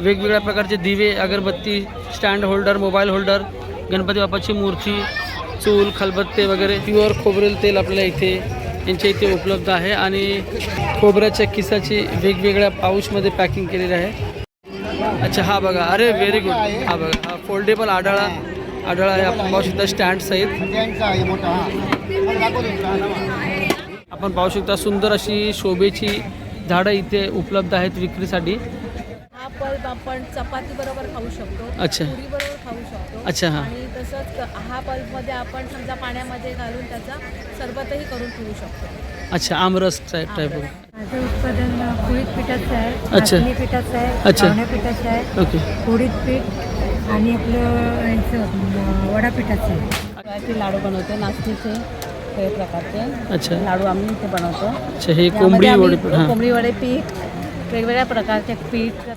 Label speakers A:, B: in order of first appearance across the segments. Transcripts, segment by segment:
A: वेगवेगळ्या प्रकारचे दिवे अगरबत्ती stand holder mobile holder Ganapati बाप्पाची मूर्ती चूल खलबत्ते वगैरे प्युअर खोबरेल तेल आपल्याला इथे यांच्या इथे उपलब्ध आहे. आणि खोबऱ्याच्या किसाची वेगवेगळ्या पाऊचमध्ये पॅकिंग केलेली आहे. अच्छा हा बघा. अरे व्हेरी गुड हा बघा. हा फोल्डेबल आढळा आढळा आहे. आपण पाहू शकता स्टँड सहित. आपण पाहू शकता सुंदर अशी शोभेची झाडं इथे उपलब्ध आहेत विक्रीसाठी.
B: हा पल्प आपण चपाती बरोबर खाऊ शकतो
A: अच्छा.
B: पुरी बरोबर खाऊ शकतो.
A: अच्छा, हा.
B: आणि तसंच हा पल्पमध्ये आपण समजा पाण्यामध्ये घालून त्याचा सरबतही करून पिऊ शकतो.
A: अच्छा आमरस टाईप टाईप
C: माझं उत्पादन कुळीत पिठाचं आहे
A: अच्छा.
C: पिठाचं आहे
A: अच्छा.
C: पिठाचं आहे
A: ओके.
C: कुळीत पीठ आणि आपलं ह्याचं अं, वडा पिठाचं आहे.
B: ते लाडू बनवते नाचणीचे वेगवेगळ्या प्रकारचे.
A: अच्छा.
B: लाडू आम्ही इथे बनवतो.
A: अच्छा हे कोंबडी वडी हां.
B: कोंबडी वडे पीठ वेगवेगळ्या प्रकारचे पीठ.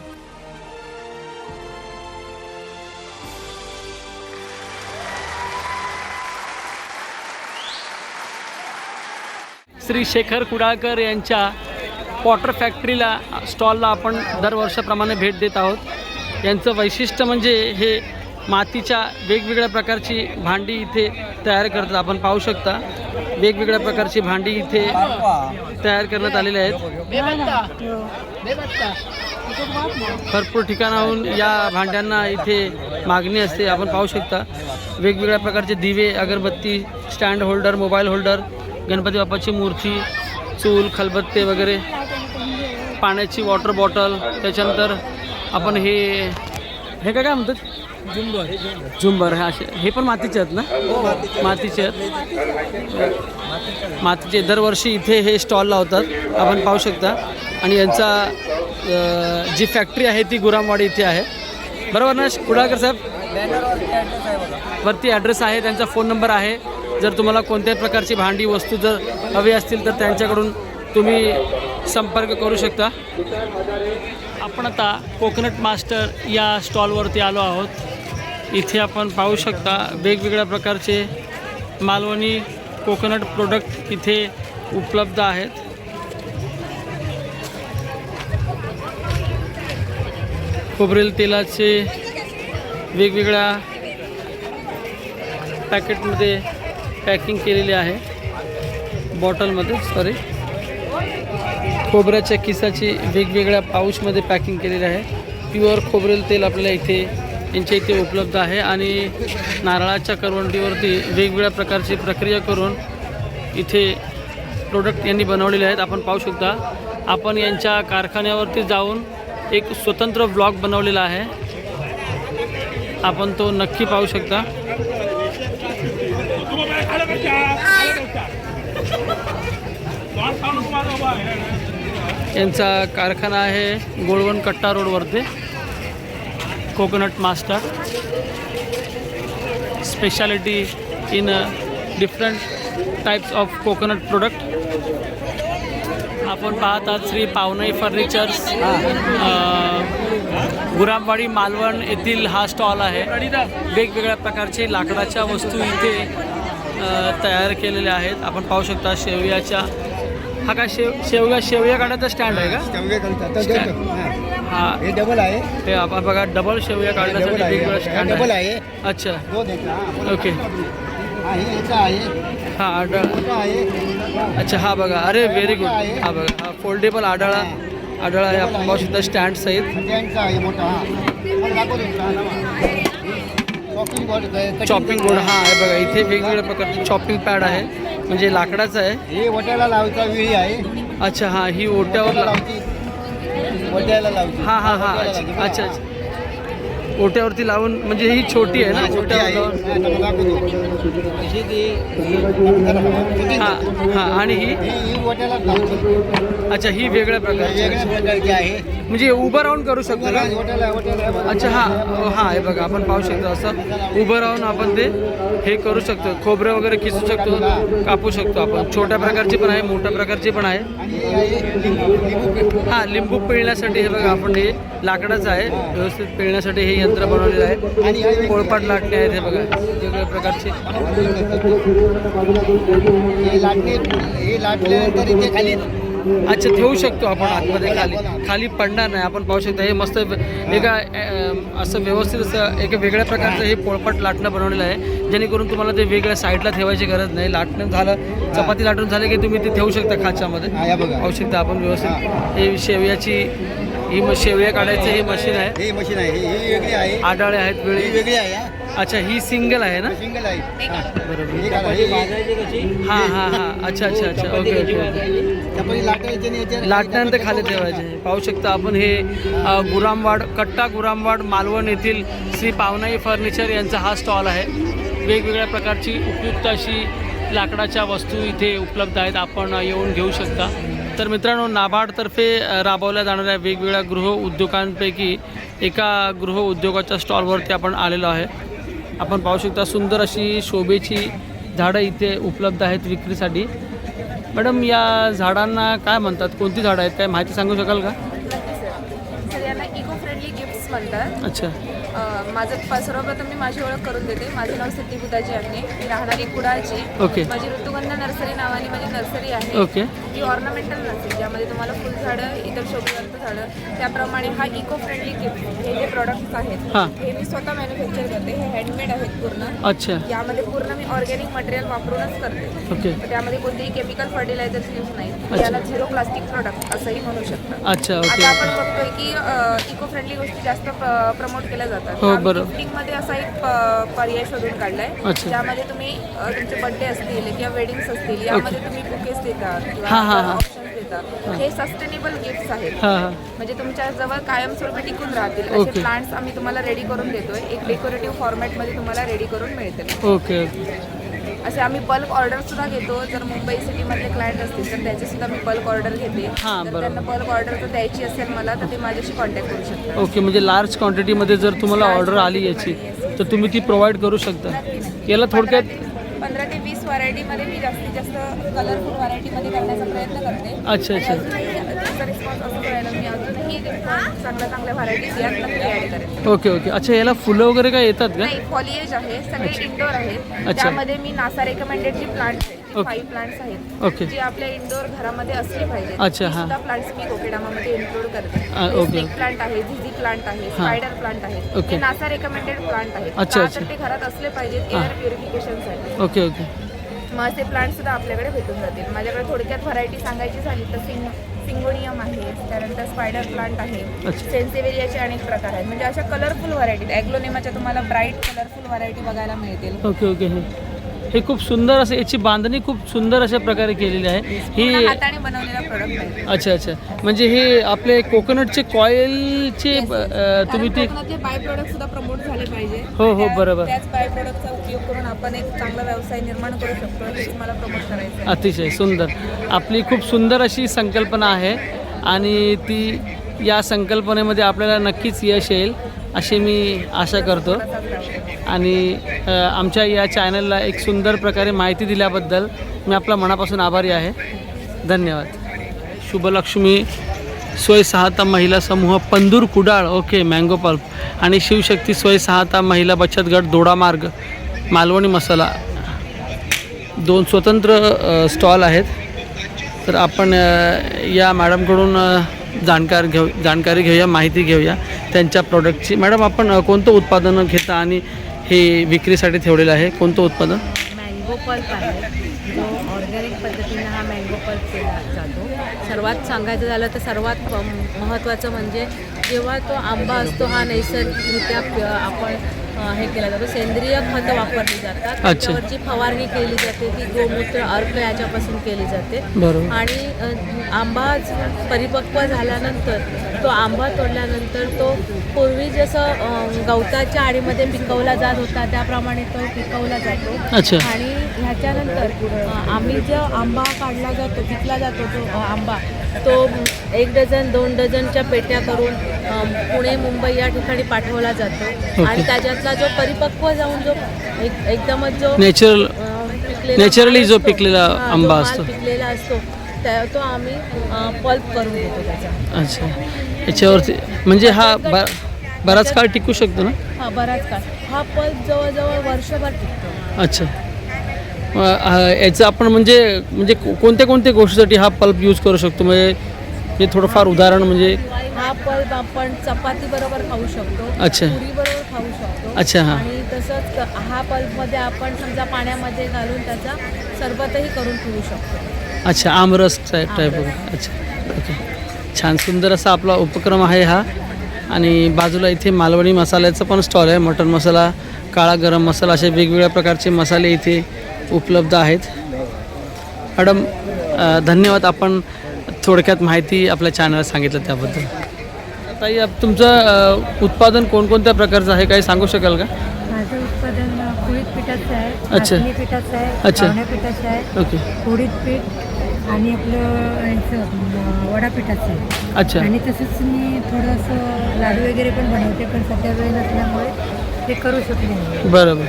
A: श्री शेखर कुडाळकर यांच्या पॉटर फॅक्टरीला स्टॉलला आपण दरवर्षाप्रमाणे भेट देत आहोत. यांचं वैशिष्ट्य म्हणजे हे मातीच्या वेगवेगळ्या प्रकारची भांडी इथे तयार करतात. आपण पाहू शकता वेगवेगळ्या प्रकारची भांडी इथे तयार करण्यात आलेली आहेत. भरपूर ठिकाणाहून या भांड्यांना इथे मागणी असते. आपण पाहू शकता वेगवेगळ्या प्रकारचे दिवे अगरबत्ती stand holder mobile holder Ganapati बाप्पाची मूर्ती चूल खलबत्ते वगैरे पाण्याची वॉटर बॉटल त्याच्यानंतर आपण हे हे काय काय म्हणतात? झुंबर. झुंबर हे असे हे पण मातीचे आहेत ना? मातीचे आहेत. मातीचे. दरवर्षी इथे हे स्टॉल लावतात. आपण पाहू शकता. आणि यांचा जी फॅक्टरी आहे ती गुरामवाडी इथे आहे. बरोबर ना कुडाळकर साहेब? वरती ॲड्रेस आहे त्यांचा फोन नंबर आहे. जर तुम्हाला कोणत्याही प्रकारची भांडी वस्तू जर हवी असतील तर त्यांच्याकडून तुम्ही संपर्क करू शकता. आपण आता कोकोनट मास्टर या स्टॉलवरती आलो आहोत. इथे आपण पाहू शकता वेगवेगळ्या प्रकारचे मालवणी कोकोनट प्रोडक्ट इथे उपलब्ध आहेत. खोबरेल तेलाचे वेगवेगळ्या पॅकेटमध्ये पॅकिंग केलेली आहे. बॉटलमध्ये सॉरी खोबऱ्याच्या किसाची वेगवेगळ्या पाऊचमध्ये पॅकिंग केलेली आहे. प्युअर खोबरेल तेल आपल्याला इथे यांच्या इथे उपलब्ध आहे आणि नारळाच्या करवंटीवरती वेगवेगळ्या प्रकारची प्रक्रिया करून इथे प्रोडक्ट यांनी बनवलेले आहेत. आपण पाहू शकता आपण यांच्या कारखान्यावरती जाऊन एक स्वतंत्र ब्लॉग बनवलेला आहे. आपण तो नक्की पाहू शकता. यांचा कारखाना आहे गोळवण कट्टा रोडवरती. Coconut master speciality in different types of coconut product आपण पाहत आहात श्री पावनाई फर्निचर्स. गुरामवाडी मालवण येथील हा स्टॉल आहे. वेगवेगळ्या प्रकारचे लाकडाच्या वस्तू इथे तयार केलेल्या आहेत. आपण पाहू शकता शेवयाच्या हा काय शेव शेवया शेवया काढायचा स्टँड आहे का?
D: घालतात
A: Stand.
D: हा.
A: हा.
D: हे डबल आहे.
A: हे आपण बघा डबल शेवया काढण्यासाठी
D: डबल आहे
A: स्टँड
D: डबल
A: आहे.
D: आहे.
A: अच्छा.
D: तो
A: ओके
D: हा, हे याचा आहे.
A: हा आढळ.
D: मोठा आहे.
A: अच्छा हा बघा. अरे व्हेरी गुड हा बघा. हा फोल्डेबल आढळा आढळा आहे. आपण पाहू शकता स्टँड सहित.
D: त्यांचा आहे मोठा. हा.
A: चॉपिंग बोर्ड हा आहे. बघा. इथे वेगवेगळ्या प्रकारचे चॉपिंग पॅड आहे. म्हणजे लाकडाचं आहे?
D: हे वट्याला लावायचा विळी आहे.
A: अच्छा हा ही ओट्यावर
D: वट्याला लावती वट्याला लावती
A: हा हा हा अच्छा
D: लावती.
A: अच्छा अच्छा. ओट्यावरती लावून म्हणजे ही छोटी आहे ना
D: छोटी
A: ओट्यावर
D: हा,
A: हा आणि ही? अच्छा ही वेगळ्या प्रकारची
D: आहे.
A: म्हणजे उभं राहून करू शकतो
D: वट्याला
A: अच्छा हा हो, हा बघा आपण पाहू शकतो असं. उभं राहून आपण ते हे करू शकतो. खोबरं वगैरे किसू शकतो कापू शकतो आपण. छोट्या प्रकारची पण आहे मोठ्या प्रकारची पण आहे.
D: हा लिंबू
A: पिळण्यासाठी हे बघा आपण हे लाकडाचं आहे. व्यवस्थित पिळण्यासाठी हे यंत्र बनवलेलं आहे. पोळपाट लाटणे आहेत हे बघा. वेगवेगळ्या प्रकारचे.
D: हे लाटणे लाटल्यानंतर इथे खाली
A: अच्छा ठेवू शकतो आपण आतमध्ये खाली. खाली पडणार नाही. आपण पाहू शकतो हे मस्त एका असं व्यवस्थित असं एका वेगळ्या प्रकारचं हे पोळपट लाटणं बनवलेलं आहे. जेणेकरून तुम्हाला ते वेगळ्या साईडला ठेवायची गरज नाही. लाटणं झालं चपाती लाटून झालं की तुम्ही ते ठेवू शकता खाच्यामध्ये.
D: हा या बघा.
A: पाहू शकता आपण व्यवस्थित. हे शेवयाची ही म शेवया काढायचं हे मशीन आहे?
D: हे मशीन आहे. ही ही वेगळी आहे.
A: आडाळे आहेत
D: ही
A: वेळी
D: वेगळी आहे हा.
A: अच्छा ही सिंगल आहे ना?
D: सिंगल आहे. हा.
A: बरोबर.
D: हे हे- हे-
A: हां हां हां. अच्छा अच्छा अच्छा. Okay okay okay.
D: चपाती लाटायची आणि याच्यावर-
A: लाटण्यानंतर खाली ठेवायचे. पाहू शकता आपण हे अ, गुरामवाड कट्टा गुरामवाड मालवण येथील श्री पावनाई फर्निचर यांचा हा स्टॉल आहे. वेगवेगळ्या प्रकारची उपयुक्त अशी लाकडाच्या वस्तू इथे उपलब्ध आहेत. आपण येऊन घेऊ शकता. तर मित्रांनो नाबार्डतर्फे राबवल्या जाणाऱ्या वेगवेगळ्या गृह उद्योगांपैकी एका गृह उद्योगाच्या स्टॉलवरती आपण आलेलो आहे. आपण पाहू शकता सुंदर अशी शोभेची झाडं इथे उपलब्ध आहेत विक्रीसाठी. मॅडम या झाडांना काय म्हणतात? कोणती झाडं आहेत? काय माहिती सांगू शकाल का?
B: इको फ्रेंडली गिफ्ट्स म्हणतात.
A: अच्छा.
B: माझं सर्वप्रथम मी माझी ओळख करून देते. माझं नाव सिद्धी बुधाजी आहे. मी राहणारी कुडाळची.
A: ओके.
B: माझी ऋतुगंधा नर्सरी नावाने माझी नर्सरी आहे.
A: ओके.
B: ही ऑर्नामेंटल नर्सरी ज्यामध्ये तुम्हाला फुलझाडं इतर शोभिवंत झाडं त्याप्रमाणे हा इको फ्रेंडली गिफ्ट हे जे प्रॉडक्ट्स आहेत
A: हां.
B: मी स्वतः मॅन्युफॅक्चर करते. हे हँडमेड आहेत पूर्ण.
A: अच्छा.
B: यामध्ये पूर्ण मी ऑर्गॅनिक मटेरियल वापरूनच करते.
A: ओके.
B: त्यामध्ये कोणतेही केमिकल फर्टिलायझर्स यूज नाही. याला झिरो प्लास्टिक प्रोडक्ट असंही म्हणू शकता
A: अच्छा
B: आता आपण बघतोय की इको फ्रेंडली गोष्टी जास्त प्रमोट केल्या जातात.
A: हो,
B: आम्ही
A: बरोबर.
B: गिफ्टिंगमध्ये असा एक पर्याय शोधून काढलाय.
A: अच्छा.
B: ज्यामध्ये तुम्ही अ, तुमचे बर्थडे असतील किंवा वेडिंग्स असतील यामध्ये तुम्ही बुकेस देतात
A: हां, हां, हां.
B: ऑप्शन्स हे. सस्टेनेबल गिफ्ट्स आहेत.
A: हां हां.
B: म्हणजे तुमच्या जवळ कायमस्वरूपी टिकून राहतील. असे प्लांट्स आम्ही तुम्हाला रेडी करून देतोय. एक डेकोरेटिव्ह फॉर्मॅटमध्ये तुम्हाला रेडी करून मिळतील.
A: ओके.
B: असे आम्ही बल्क ऑर्डर सुद्धा घेतो. जर मुंबई सिटीमधले क्लायंट असतील तर त्याची सुद्धा मी बल्क ऑर्डर घेते.
A: हां,
B: जर
A: बरोबर.
B: त्यांना बल्क ऑर्डर जर द्यायची असेल मला तर ते माझ्याशी कॉन्टॅक्ट करू शकतात.
A: ओके म्हणजे लार्ज क्वांटिटीमध्ये जर तुम्हाला ऑर्डर आली याची तर तुम्ही ती प्रोव्हाइड करू शकता. याला थोडक्यात
B: पंधरा ते वीस व्हरायटीमध्ये मी जास्तीत जास्त कलरफुल व्हरायटीमध्ये करण्याचा प्रयत्न करते.
A: अच्छा, अच्छा.
B: आणि अजूनही त्यांचा रिस्पॉन्स असं राहिला मी अजूनही चांगल्या चांगल्या व्हरायटीज यात नक्की ॲड करेन
A: ओके ओके अच्छा याला फुलं वगैरे काय येतात का
B: नाही फॉलिएज आहे सगळे इंडोर आहेत
A: अच्छा.
B: त्यामध्ये मी नासा रेकमेंडेड जी प्लांट्स आहेत
A: ओके.
B: फाईव्ह प्लांट्स आहेत
A: ओके
B: जी आपल्या इंडोर घरामध्ये असली पाहिजे
A: अच्छा, हां.
B: प्लांट्स मी कोकेडामामध्ये इन्क्लूड करते
A: ओके.
B: स्नेक प्लांट आहे झिझी प्लांट आहे स्पायडर प्लांट आहे
A: ओके.
B: हे नासा रेकमेंडेड प्लांट आहेत
A: अच्छा,
B: का
A: अच्छा.
B: तर ते घरात असले पाहिजेत
A: हां.
B: एअर प्युरिफिकेशनसाठी
A: ओके ओके
B: मग असे प्लांट सुद्धा आपल्याकडे भेटून जातील माझ्याकडे थोडक्यात व्हरायटी सांगायची झाली तर सिंग सिंगोनियम आहे त्यानंतर स्पायडर प्लांट आहे. सेन्सिवेरियाचे अनेक प्रकार आहेत. म्हणजे अशा कलरफुल व्हरायटी ॲग्लोनेमाच्या तुम्हाला ब्राईट कलरफुल व्हरायटी बघायला मिळतील.
A: ओके ओके हे खूप सुंदर असं याची बांधणी खूप सुंदर अशा प्रकारे केलेली आहे. ही
B: हाताने बनवलेला प्रोडक्ट आहे.
A: अच्छा अच्छा. म्हणजे हे आपले कोकोनटचे कॉईलचे तुम्ही ते
B: बाय प्रोडक्ट सुद्धा प्रमोट झाले पाहिजे.
A: हो, हो,
B: त्या-
A: बरोबर.
B: त्याच बाय प्रोडक्टचा उपयोग करून आपण एक चांगला व्यवसाय निर्माण करू शकतो हे तुम्हाला प्रमोट करायचं आहे
A: अतिशय सुंदर. आपली खूप सुंदर अशी संकल्पना आहे आणि ती या संकल्पनेमध्ये आपल्याला नक्कीच यश येईल. अशी मी आशा करतो. आणि आमच्या या चॅनलला एक सुंदर प्रकारे माहिती दिल्याबद्दल मी आपला मनापासून आभारी आहे. धन्यवाद. शुभलक्ष्मी सोय सहाता महिला समूह Pandur Kudal okay mango pulp आणि शिवशक्ती सोय सहाता महिला बचत गट दोडामार्ग मालवणी मसाला. दोन स्वतंत्र स्टॉल आहेत. तर आपण या मॅडमकडून जाणकार घेऊ जाणकारी घेऊया माहिती घेऊया. त्यांच्या प्रॉडक्टची मॅडम आपण कोणतं उत्पादन घेता आणि हे विक्रीसाठी ठेवलेलं आहे? कोणतं उत्पादन?
E: मँगो पल्प आहे. जो ऑर्गॅनिक पद्धतीनं हा मँगो पल्प केला जातो. सर्वात सांगायचं झालं तर सर्वात महत्त्वाचं म्हणजे जेव्हा तो आंबा असतो हा नैसर्गिकरित्या आपण हे केला जातो. सेंद्रिय खतं वापरली जातात. त्याच्यावरची फवारणी केली जाते. ती गोमूत्र अर्क याच्यापासून केली जाते. आणि आंबा ज- परिपक्व झाल्यानंतर तो आंबा तोडल्यानंतर तो पूर्वी जसं गवताच्या आडीमध्ये पिकवला जात होता त्याप्रमाणे तो पिकवला जातो. आणि ह्याच्यानंतर आम्ही जो आंबा काढला जातो पिकला जातो जो अ, आंबा तो एक डझन दोन डझनच्या पेट्या करून पुणे मुंबई या ठिकाणी पाठवला जातो. आणि त्याच्यातला जो परिपक्व जाऊन जो एक एकदमच जो
A: नॅचरल
E: अ, पिकलेला
A: Naturally
E: माल
A: जो
E: असतो,
A: पिकलेला
E: हा, जो
A: आंबा
E: माल
A: असतो.
E: पिकलेला असतो त्या तो आम्ही पल्प करून घेतो त्याचा.
A: अच्छा. याच्यावरती म्हणजे हा ब बराच काळ टिकू शकतो ना?
E: हा बराच काळ. हा पल्प जवळजवळ वर्षभर टिकतो.
A: अच्छा. याचं आपण म्हणजे म्हणजे कोणत्या कोणत्या गोष्टीसाठी हा पल्प यूज करू शकतो? म्हणजे हे थोडंफार उदाहरण म्हणजे
E: हा पल्प आपण चपाती बरोबर खाऊ शकतो
A: अच्छा.
E: पुरी बरोबर खाऊ शकतो.
A: अच्छा, हां.
E: आणि तसंच हा पल्पमध्ये आपण समजा पाण्यामध्ये घालून त्याचा सरबतही करून पिऊ शकतो.
A: अच्छा आमरस टाईप टाईप अच्छा ओके छान सुंदर असा आपला उपक्रम आहे हा. आणि बाजूला इथे मालवणी मसाल्याचं पण स्टॉल आहे. मटन मसाला काळा गरम मसाला असे वेगवेगळ्या प्रकारचे मसाले इथे उपलब्ध आहेत. मॅडम धन्यवाद आपण थोडक्यात माहिती आपल्या चॅनलला सांगितलं त्याबद्दल. ताई आप- तुमचं उत्पादन कोणकोणत्या प्रकारचं आहे काही सांगू शकाल का?
C: माझं उत्पादन अ, कुळीत पिठाचं आहे
A: अच्छा.
C: नाचणी पिठाचं आहे
A: अच्छा.
C: पावण्या पिठाचं आहे
A: ओके.
C: कुळीत पीठ आणि आपलं याचं अ, वडा पिठाचं आहे.
A: अच्छा.
C: आणि तसंच मी थोडंसं लाडू वगैरे पण बनवते पण सध्या वेळ नसल्यामुळे ते करू शकले नाही.
A: बरोबर.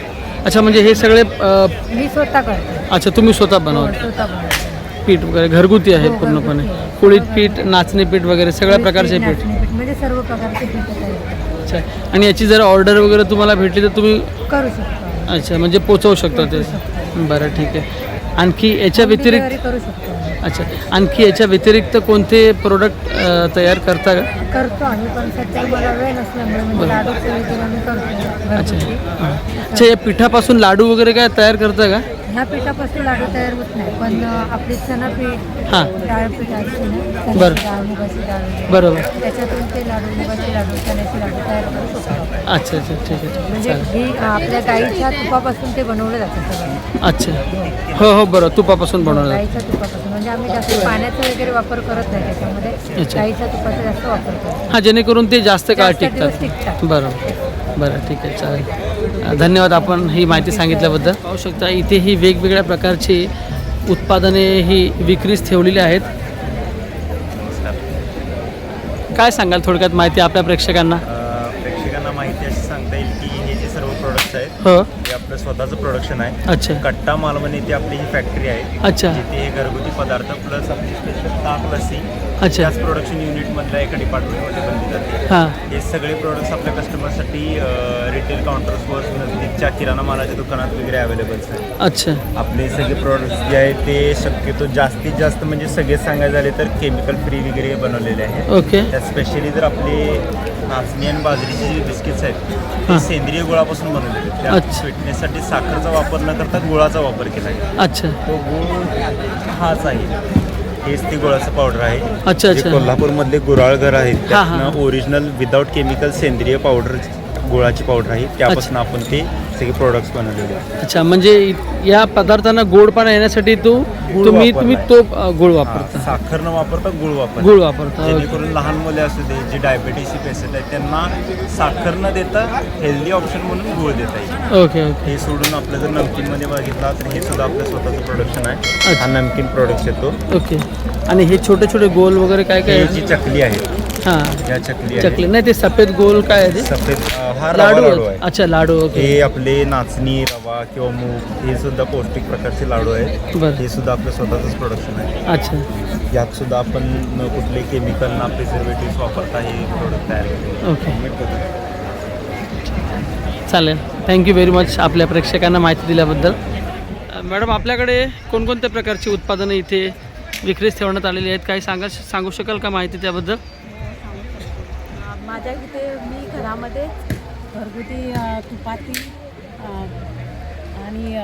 A: अच्छा म्हणजे हे सगळे अ,
C: मी स्वतः करते.
A: अच्छा तुम्ही स्वतः
C: हो,
A: बनवता.
C: स्वतः बनवते.
A: पीठ वगैरे घरगुती आहे
C: हो,
A: पूर्णपणे
C: घरगुती आहे.
A: कुळीत पीठ नाचणी पीठ वगैरे सगळ्या प्रकारचे पीठ.
C: नाचणी पीठ म्हणजे सर्व प्रकारचे पीठ
A: अच्छा आणि याची जर ऑर्डर वगैरे तुम्हाला भेटली तर तुम्ही
C: करू शकतो.
A: अच्छा म्हणजे पोचवू शकता ते. बरं ठीक आहे. आणखी याच्या व्यतिरिक्त
C: डिलिव्हरी करू शकतो.
A: अच्छा. आणखी याच्या व्यतिरिक्त कोणते प्रोडक्ट तयार करता का?
C: करतो आम्ही पण सध्या मला वेळ नसल्यामुळे म्हणजे लाडूचं वगैरे आम्ही करतो.
A: अच्छा.
C: घरगुती.
A: हां. अच्छा या पिठापासून लाडू वगैरे काय तयार करता का?
C: ह्या पिठापासून लाडू तयार होत नाही पण अ, आपली
A: हां.
C: डाळ पीठ असते ना चण्याची
A: बरं.
C: डाळ मुगाची डाळ वगैरे.
A: बरोबर.
C: त्याच्यातून ते लाडू मुगाचे लाडू चण्याचे लाडू तयार करू शकतो. आपण.
A: अच्छा अच्छा ठीक आहे ठीक आहे
C: म्हणजे
A: चालेल.
C: ही आपल्या गाईच्या तुपापासून ते बनवलं जातं सगळं.
A: अच्छा. हो हो बरं. तुपापासून बनवलं
C: गाईच्या तुपापासून म्हणजे आम्ही जास्त पाण्याचा वगैरे वापर करत नाही त्याच्यामध्ये
A: अच्छा.
C: तुपाचा जास्त वापर करतो.
A: हां जेणेकरून ते जास्त काळ
C: जास्त दिवस
A: टिकतात.
C: टिकतात.
A: बरं. बरं ठीक आहे चालेल. धन्यवाद आपण ही माहिती सांगितल्याबद्दल. पाहू शकता इथे ही वेगवेगळ्या प्रकारची उत्पादने ही विक्रीस ठेवलेली आहेत. काय सांगाल थोडक्यात माहिती आपल्या प्रेक्षकांना?
F: हो. आपलं स्वतःचं प्रोडक्शन आहे.
A: अच्छा.
F: कट्टा मालवण येथे आपली ही फॅक्टरी आहे.
A: अच्छा.
F: जिथे हे घरगुती पदार्थ प्लस आपली स्पेशल ताक लसी
A: अच्छा.
F: त्याच प्रोडक्शन युनिटमधल्या एका डिपार्टमेंटमध्ये बनली जाते
A: हां.
F: हे सगळे प्रोडक्ट्स आपल्या कस्टमरसाठी रिटेल काउंटर्सवर नजदीकच्या किराणा मालाच्या दुकानात वगैरे अवेलेबल्स आहेत.
A: अच्छा.
F: आपले सगळे प्रोडक्ट्स जे आहेत ते शक्यतो जास्तीत जास्त म्हणजे सगळे सांगायचे झाले तर केमिकल फ्री वगैरे बनवलेले आहेत.
A: ओके.
F: त्यात स्पेशली जर आपले नाचणी आणि बाजरीचे जे बिस्किट्स आहेत
A: हां.
F: ते सेंद्रिय गुळापासून बनवलेले आहेत. त्या
A: अच्छा.
F: स्वीटनेससाठी साखरचा वापर न करता गुळाचा वापर केला
A: अच्छा.
F: तो गुळ हाच आहे. हेच ते गुळाचं पावडर आहे.
A: अच्छा अच्छा.
F: कोल्हापूरमधले गुराळघर आहेत. त्यातनं ओरिजिनल विदाऊट केमिकल सेंद्रिय पावडर गुळाची पावडर आहे. त्यापासून आपण ते सगळे प्रोडक्ट्स बनवलेले. आहेत
A: अच्छा म्हणजे या पदार्थांना गोडपणा येण्यासाठी तू
F: गुळ
A: तुम्ही
F: वापरलाय.
A: तुम्ही तो अ, गुळ
F: हां,
A: वापरता
F: साखर न वापरता गुळ वापर
A: गुळ वापरता
F: जेणेकरून लहान मुले असू दे जे डायबेटीसचे पेशंट आहेत त्यांना साखर न देता हेल्दी ऑप्शन म्हणून गुळ देता येईल.
A: Okay okay.
F: हे सोडून आपलं जर नमकीनमध्ये बघितला तर हे सुद्धा आपलं स्वतःचं प्रोडक्शन आहे. हा नमकीन प्रोडक्ट येतो
A: ओके. आणि हे छोटे छोटे गोल वगैरे काय काय आहे?
F: जी चकली आहे.
A: हां.
F: या चकली
A: चकली.
F: आहे
A: नाही ते सफेद गोल काय आहे ते?
F: सफेद अं, हा रवा
A: लाडू.
F: आहे.
A: अच्छा लाडू ओके.
F: हे आपले नाचणी रवा किंवा मूग हे सुद्धा पौष्टिक प्रकारचे लाडू आहेत.
A: बरं.
F: हे सुद्धा आपलं स्वतःचंच प्रोडक्शन आहे.
A: अच्छा.
F: यात सुद्धा आपण न कुठले केमिकल ना प्रिझर्वेटिव्ह वापरता हे प्रोडक्ट तयार
A: ओके. चालेल. थँक्यू व्हेरी मच आपल्या प्रेक्षकांना माहिती दिल्याबद्दल. अ, मॅडम आपल्याकडे कोणकोणत्या प्रकारची उत्पादनं इथे विक्रीस ठेवण्यात आलेली आहेत. काही सांगा सांगू शकाल का माहिती त्याबद्दल?
E: माझ्या इथे मी घरामध्ये घरगुती तुपाती आणि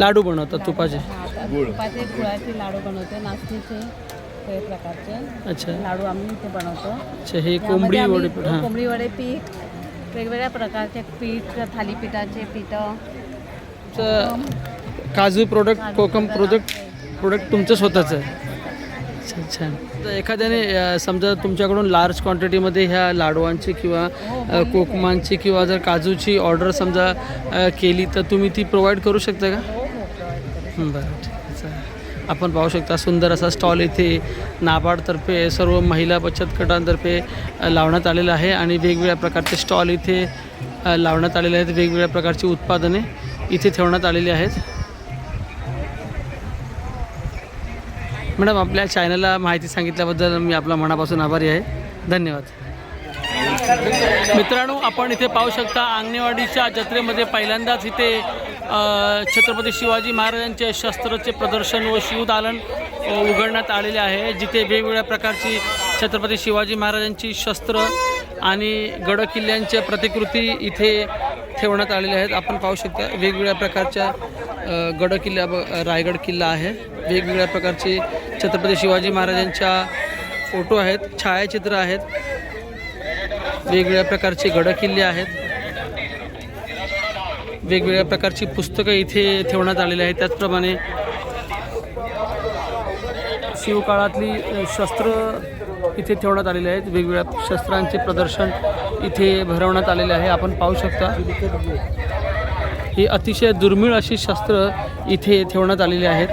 A: लाडू बनवतात तुपाचे.
E: तुपाचे गुळाचे लाडू बनवते. नाचणीचे प्रकारचे
A: अच्छा.
E: लाडू आम्ही इथे बनवतो.
A: अच्छा हे कोंबडी वडे
E: कोंबडी वडे पीठ वेगवेगळ्या प्रकारचे पीठ थालीपीठाचे पीठं
A: काजू प्रोडक्ट कोकम प्रोडक्ट प्रोडक्ट तुमचं स्वतःचं आहे. छान तर एखाद्याने समजा तुमच्याकडून लार्ज क्वांटिटीमध्ये ह्या लाडवांची किंवा कोकमांची किंवा जर काजूची ऑर्डर समजा केली तर तुम्ही ती प्रोव्हाइड करू शकता का? बरं ठीक आहे आपण पाहू शकता सुंदर असा स्टॉल इथे नाबार्डतर्फे सर्व महिला बचत गटांतर्फे लावण्यात आलेला आहे आणि वेगवेगळ्या प्रकारचे स्टॉल इथे लावण्यात आलेले आहेत. वेगवेगळ्या प्रकारची उत्पादने इथे ठेवण्यात आलेली आहेत. मॅडम आपल्या चॅनलला माहिती सांगितल्याबद्दल मी आपला मनापासून आभारी आहे. धन्यवाद. मित्रांनो आपण इथे पाहू शकता आंगणेवाडीच्या जत्रेमध्ये पहिल्यांदाच इथे छत्रपती शिवाजी महाराजांचे शस्त्राचे प्रदर्शन व शिवदालन उघडण्यात आलेले आहे. जिथे वेगवेगळ्या प्रकारची छत्रपती शिवाजी महाराजांची शस्त्र आणि गडकिल्ल्यांच्या प्रतिकृती इथे ठेवण्यात आलेले आहेत. आपण पाहू शकता वेगवेगळ्या प्रकारच्या गड गडकिल्ला ब- रायगड किल्ला आहे. वेगवेगळ्या प्रकारचे छत्रपती शिवाजी महाराजांच्या फोटो आहेत छायाचित्र आहेत. वेगवेगळ्या प्रकारचे गडकिल्ले आहेत. वेगवेगळ्या प्रकारची पुस्तकं इथे ठेवण्यात आलेली आहेत. त्याचप्रमाणे शिवकाळातली शस्त्र इथे ठेवण्यात आलेले आहेत. वेगवेगळ्या शस्त्रांचे प्रदर्शन इथे भरवण्यात आलेले आहे. आपण पाहू शकता. ही अतिशय दुर्मिळ अशी शस्त्र इथे ठेवण्यात आलेली आहेत.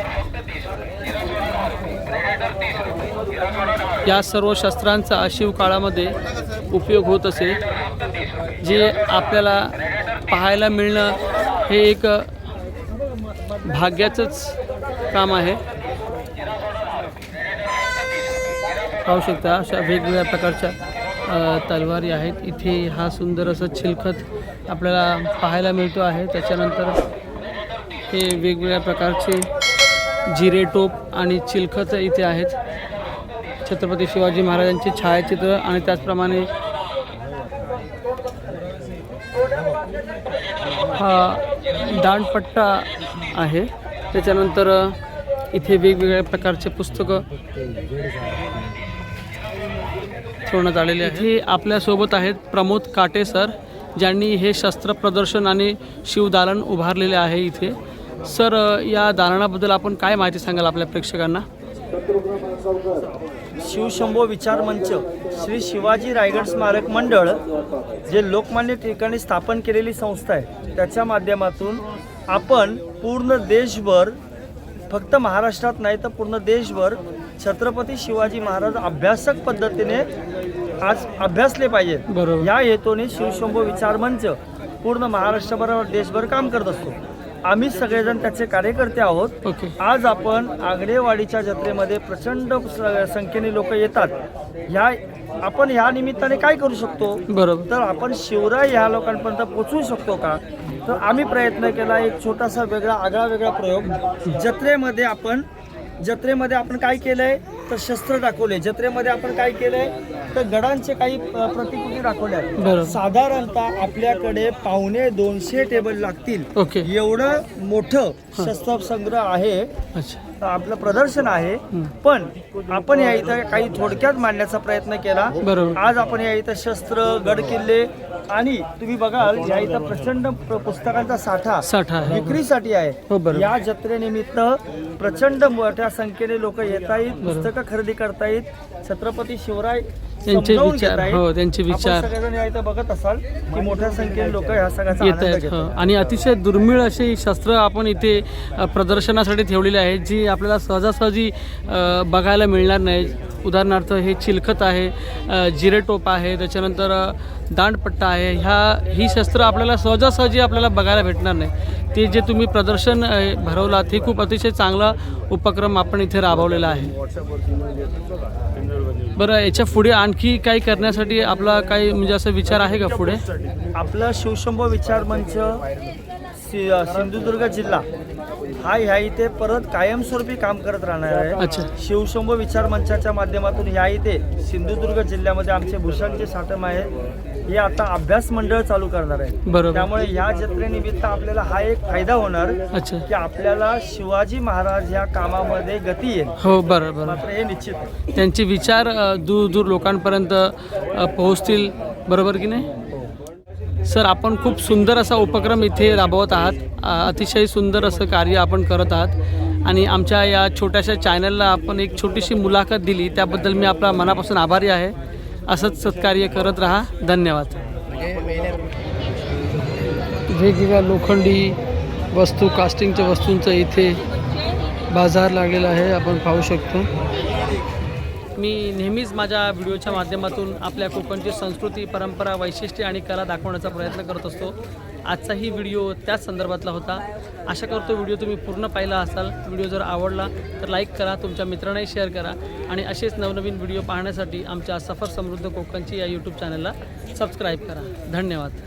A: या सर्व शस्त्रांचा शिवकाळामध्ये उपयोग होत असे जे आपल्याला पाहायला मिळणं हे एक भाग्याचंच काम आहे. पाहू शकता अशा वेगवेगळ्या प्रकारच्या तलवारी आहेत. इथे हा सुंदर असं चिलखत आपल्याला पाहायला मिळतो आहे. त्याच्यानंतर हे वेगवेगळ्या प्रकारचे जिरे टोप आणि चिलखत इथे आहेत. छत्रपती शिवाजी महाराजांचे छायाचित्र आणि त्याचप्रमाणे हा दांडपट्टा आहे. त्याच्यानंतर इथे वेगवेगळ्या प्रकारचे पुस्तकं ठेवण्यात आलेले आहे इथे आपल्यासोबत आहेत प्रमोद काटे सर ज्यांनी हे शस्त्र प्रदर्शन आणि शिवदालन उभारलेले आहे इथे. सर या दालनाबद्दल आपण काय माहिती सांगाल आपल्या प्रेक्षकांना?
G: शिवशंभो विचार मंच श्री शिवाजी रायगड स्मारक मंडळ जे लोकमान्य ठिकाणी स्थापन केलेली संस्था आहे. त्याच्या माध्यमातून आपण पूर्ण देशभर फक्त महाराष्ट्रात नाही तर पूर्ण देशभर छत्रपती शिवाजी महाराज अभ्यासक पद्धतीने आज अभ्यासले पाहिजेत
A: बरोबर.
G: या हेतूने शिवशंभो विचार मंच पूर्ण महाराष्ट्रभर देशभर काम करत असतो. आम्ही सगळेजण त्याचे कार्यकर्ते आहोत.
A: ओके.
G: आज आपण आगडेवाडीच्या जत्रेमध्ये प्रचंड स- संख्येने लोक येतात. ह्या आपण ह्या निमित्ताने काय करू शकतो?
A: बरोबर.
G: तर आपण शिवराय ह्या लोकांपर्यंत पोचवू शकतो का? तर आम्ही प्रयत्न केला एक छोटासा वेगळा आगळा वेगळा प्रयोग. जत्रेमध्ये आपण जत्रेमध्ये आपण काय केलंय? तर शस्त्र दाखवले. जत्रेमध्ये आपण काय केलंय? तर गडांचे काही प्रतिकृती दाखवल्या
A: बरोबर.
G: साधारणतः आपल्याकडे पावणे दोनशे टेबल लागतील. एवढं मोठं शस्त्र संग्रह आहे.
A: अच्छा.
G: आपलं प्रदर्शन आहे पण आपण या इथं काही थोडक्यात मांडण्याचा प्रयत्न केला. आज आपण या इथं शस्त्र गड किल्ले आणि तुम्ही बघाल या इथं प्रचंड प्र- पुस्तकांचा साठा
A: साठा
G: विक्रीसाठी
A: हो,
G: आहे
A: बरोबर.
G: या जत्रेनिमित्त प्रचंड मोठ्या संख्येने लोक येत आहेत पुस्तकं खरेदी करतायत छत्रपती शिवराय
A: त्यांचे विचार. हो, त्यांचे विचार.
G: बघत असाल की मोठ्या संख्येने लोक
A: येत
G: आनंद
A: आहेत हं. आणि अतिशय दुर्मिळ अशी शस्त्र आपण इथे प्रदर्शनासाठी ठेवलेली आहेत जी आपल्याला सहजासहजी बघायला मिळणार नाही. उदाहरणार्थ हे चिलखत आहे जिरेटोप आहे त्याच्यानंतर दांडपट्टा आहे. ह्या ही शस्त्र आपल्याला सहजासहजी आपल्याला बघायला भेटणार नाही. ते जे तुम्ही प्रदर्शन अ, भरवलात हे खूप अतिशय चांगला उपक्रम आपण इथे राबवलेला आहे. बरं याच्यापुढे आणखी काही करण्यासाठी आपला काही म्हणजे असं विचार आहे का पुढे?
G: आपलं शिवशंभो विचार मंच सि सिंधुदुर्ग जिल्हा. हा ह्या इथे परत कायमस्वरूपी काम करत राहणार आहे.
A: अच्छा.
G: शिवशंभो विचार मंचाच्या माध्यमातून ह्या इथे सिंधुदुर्ग जिल्ह्यामध्ये आमचे भूषणचे साठम आहे. हे आता अभ्यास मंडळ चालू करणार आहे.
A: बरोबर.
G: त्यामुळे ह्या जत्रेनिमित्त आपल्याला हा एक फायदा होणार
A: अच्छा.
G: की आपल्याला शिवाजी महाराज ह्या कामामध्ये गती येईल.
A: हो बरं बरं
G: मात्र हे निश्चित.
A: त्यांचे विचार दूर दूर लोकांपर्यंत पोहोचतील. बरोबर की नाही? सर आपण खूप सुंदर असा उपक्रम इथे राबवत आहात. अतिशय सुंदर असं कार्य आपण करत आहात. आणि आमच्या या छोट्याशा चॅनलला आपण एक छोटीशी मुलाखत दिली. त्याबद्दल मी आपला मनापासून आभारी आहे. असंच सत्कार्य करत राहा. धन्यवाद. वेगवेगळ्या लोखंडी वस्तू कास्टिंगच्या वस्तूंचं इथे बाजार लागलेला आहे. आपण पाहू शकतो. मी नेहमीच माझ्या व्हिडिओच्या माध्यमातून आपल्या कोकणची संस्कृती परंपरा वैशिष्ट्ये आणि कला दाखवण्याचा प्रयत्न करत असतो. आजचाही व्हिडिओ त्याच संदर्भातला होता. आशा करतो व्हिडिओ तुम्ही पूर्ण पाहिला असाल. व्हिडिओ जर आवडला तर लाईक करा तुमच्या मित्रांनाही शेअर करा आणि असेच नवनवीन व्हिडिओ पाहण्यासाठी आमच्या सफर समृद्ध कोकणची या यूट्यूब चॅनलला सबस्क्राईब करा. धन्यवाद.